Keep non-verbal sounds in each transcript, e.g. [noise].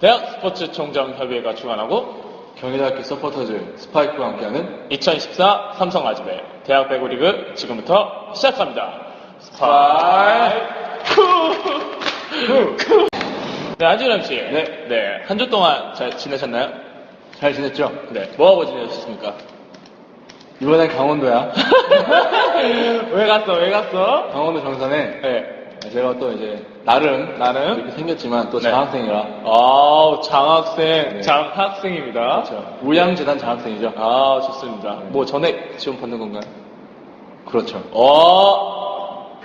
대학 스포츠 총장 협의회가 주관하고 경희대학교 서포터즈 스파이크와 함께하는 2014 삼성 아즈베 대학 배구 리그 지금부터 시작합니다. 스파이크! 네, 한준영 씨. 네. 네, 한 주 동안 잘 지내셨나요? 잘 지냈죠? 네. 뭐하고 지내셨습니까? 이번엔 강원도야. [laughs] 왜 갔어? 왜 갔어? 강원도 정선에 네. 제가 또 이제 나름 나름? 이렇게 생겼지만 또 네. 장학생이라 아, 장학생, 네. 장학생입니다. 그렇죠. 우양재단 장학생이죠. 아, 좋습니다. 뭐 전액 지원 받는 건가요? 그렇죠. 어,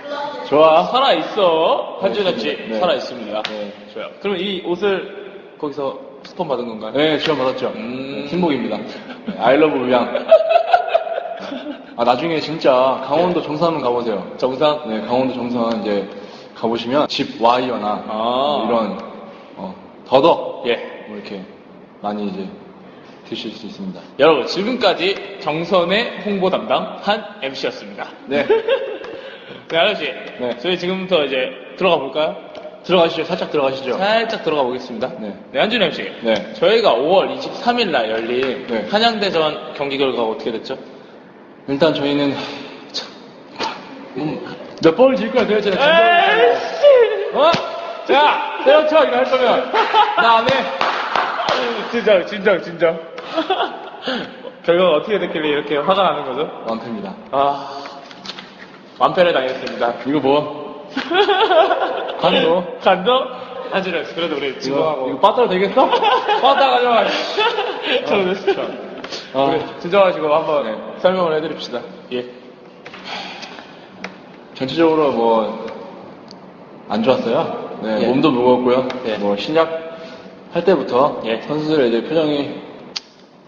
좋아. 살아 있어. 한준엽 씨, 네. 살아 있습니다. 네. 좋아요. 그럼 이 옷을 거기서 스폰 받은 건가요? 네, 지원 받았죠. 음. 네, 팀복입니다. 네, 아이러브 우양. [laughs] 아, 나중에 진짜 강원도 정선 한번 가보세요. 정상? 네, 강원도 정선 이제 가보시면 집 와이어나 아. 뭐 이런 어, 더덕 예. 뭐 이렇게 많이 이제 드실 수 있습니다. 여러분, 지금까지 정선의 홍보 담당 한 MC였습니다. 네, [laughs] 네, 아저씨. 네. 저희 지금부터 이제 들어가 볼까요? 들어가시죠. 살짝 들어가시죠. 살짝 들어가 보겠습니다. 네. 네, 한준 MC. 네. 저희가 5월 23일 날 열린 네. 한양대전 경기 결과가 어떻게 됐죠? 일단 저희는 참, 음, 몇 번을 질 거야 도대체. 에이씨! 어? 자, 때려쳐 이거 할 거면 나 안 해. 진정, 진정, 진정. 결과가 어떻게 됐길래 이렇게 화가 나는 거죠? 완패입니다. 아, 완패를 당했습니다. 이거 뭐? 간도? 간도? MC. 그래도 우리 이거, 진정하고. 이거 빠따로 되겠어? 빠따 가져와. 저는 아. 우리 진정하시고 한번 네. 설명을 해드립시다. 예. 전체적으로 뭐, 안 좋았어요. 네, 예. 몸도 무거웠고요. 예. 뭐, 시작 할 때부터 예. 선수들의 이제 표정이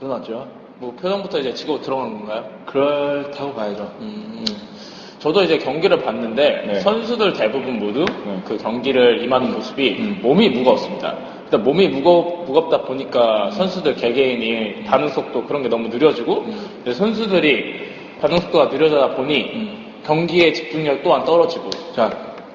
드러났죠. 뭐 표정부터 이제 지고 들어간 건가요? 그렇다고 봐야죠. 음, 저도 이제 경기를 봤는데 네. 선수들 대부분 모두 네. 그 경기를 임하는 모습이 음. 몸이 무거웠습니다. 일단 몸이 무거, 무겁다 보니까 선수들 개개인이 반응 속도 그런 게 너무 느려지고 음. 선수들이 반응 속도가 느려지다 보니 음. 경기의 집중력 또한 떨어지고 자,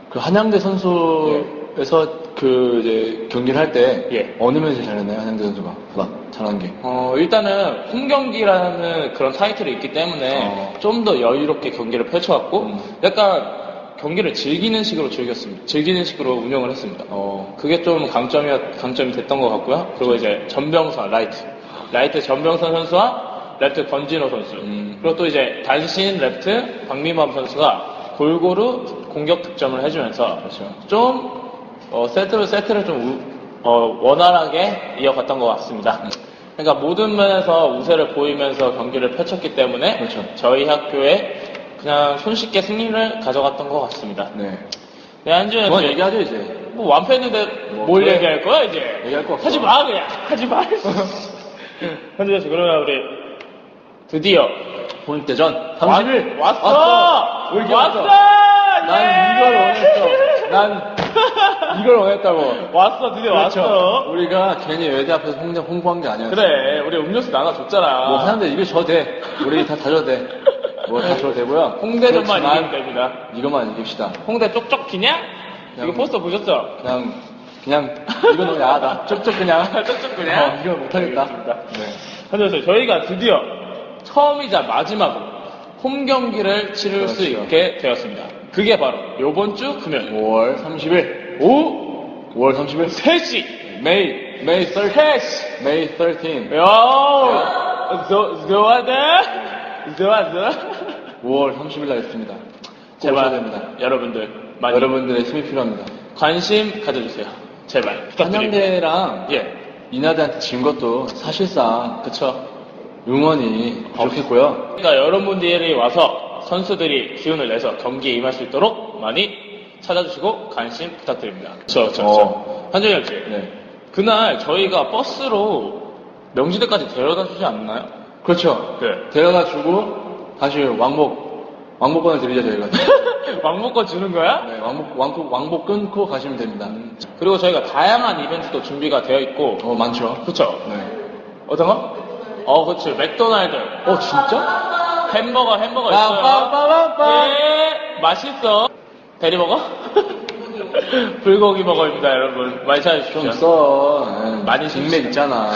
그 한양대 선수에서 그 이제 경기를 할 때 예. 어느 면이 제일 잘했나요? 한양대 선수가 보다 잘한 게. 어, 일단은 홈 경기라는 그런 타이틀이 있기 때문에 어. 좀 더 여유롭게 경기를 펼쳐왔고 음. 약간 경기를 즐기는 식으로 즐겼습니다. 즐기는 식으로 운영을 했습니다. 어, 그게 좀 강점이 강점이 됐던 것 같고요. 그리고 이제 전병선 라이트, 라이트 전병선 선수와 레프트 권진호 선수, 음. 그리고 또 이제 단신 레프트 박미범 선수가 골고루 공격 득점을 해주면서 그렇죠. 좀 어, 세트를 세트를 좀 우- 어, 원활하게 이어갔던 것 같습니다. 그러니까 모든 면에서 우세를 보이면서 경기를 펼쳤기 때문에 그렇죠. 저희 학교에 그냥 손쉽게 승리를 가져갔던 것 같습니다. 네. 네, 그만 씨, 얘기하죠 이제. 뭐 완패했는데 뭐, 뭘 그래. 얘기할 거야 이제? 얘기할 거 없어. 하지 마 그냥 하지 마. [laughs] 한주현 씨 그러면 우리 드디어 30일 왔, 왔어. 왔어 왜 이렇게 왔어. 난 이걸 원했어. 난 [laughs] 이걸 원했다고. 왔어 드디어 그렇죠. 왔어. 우리가 괜히 외대 앞에서 홍보, 홍보한 게 아니었어. 그래 우리 음료수 나눠줬잖아. 뭐 하는데 이거 줘도 돼. 우리 다 다줘도 돼. 뭐다 줘도 되고요. 홍대전만 그렇지만 이기면 됩니다. 이것만 이깁시다. 홍대 쪽쪽 기냐? 이거 포스터 보셨죠? 그냥 그냥 이거 너무 야하다. 쪽쪽 그냥. [laughs] 쪽쪽 그냥? 어, 이거 못하겠다. 네. 하면서 저희가 드디어 처음이자 마지막으로 홈 경기를 치를 수 그렇죠. 있게 되었습니다. 그게 바로 요번 주 금요일 5월 30일. 오후 5월 30일. 3시 May May 13. 3시 May 13. 요 좋아하다 좋아하다 5월 30일 날 있습니다. 제발 됩니다. 여러분들 많이 여러분들의 힘이 필요합니다. 관심 가져주세요. 제발 부탁드립니다. 한양대랑 예, 이나대한테 진 것도 사실상 그쵸. 응원이 부족했고요. 그러니까 여러분들이 와서 선수들이 기운을 내서 경기에 임할 수 있도록 많이 찾아주시고 관심 부탁드립니다. 저, 저, 저. 어. 한정혁 씨. 네. 그날 저희가 버스로 명지대까지 데려다 주지 않나요? 그렇죠. 네. 데려다 주고 다시 왕복 왕복권을 드리죠 저희가. [laughs] 왕복권 주는 거야? 네, 왕복 왕복 왕복 끊고 가시면 됩니다. 그리고 저희가 다양한 이벤트도 준비가 되어 있고, 어 많죠. 그쵸? 네. 어떤 거? 어, 그치. 맥도날드. 어 진짜? 햄버거, 햄버거 있어요. 빠빠빠빠빠. 예, 맛있어. 대리버거? [laughs] 불고기 먹어입니다, 여러분. 많이 찾아주십시오. 좀 써. 에이, 많이 빅맥 있잖아.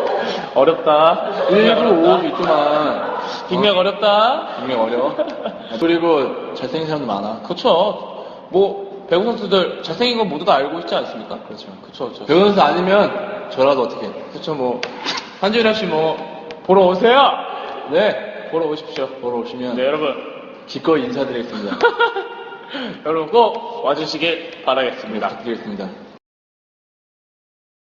[laughs] 어렵다. 1955 있구만. 빅맥 어렵다. 빅맥 어려워. [laughs] 그리고 잘생긴 사람도 많아. 그쵸. 뭐, 배구 선수들 잘생긴 건 모두 다 알고 있지 않습니까? 그렇죠. 그쵸, 그쵸. 배우선수 아니면 저라도 어떻게 해. 그쵸, 뭐. 한준현 씨 뭐, 보러 오세요! 네. 보러 오십시오. 보러 오시면 네, 여러분. 기꺼이 인사드리겠습니다. [laughs] 여러분 꼭 와주시길 바라겠습니다. 부탁드리겠습니다.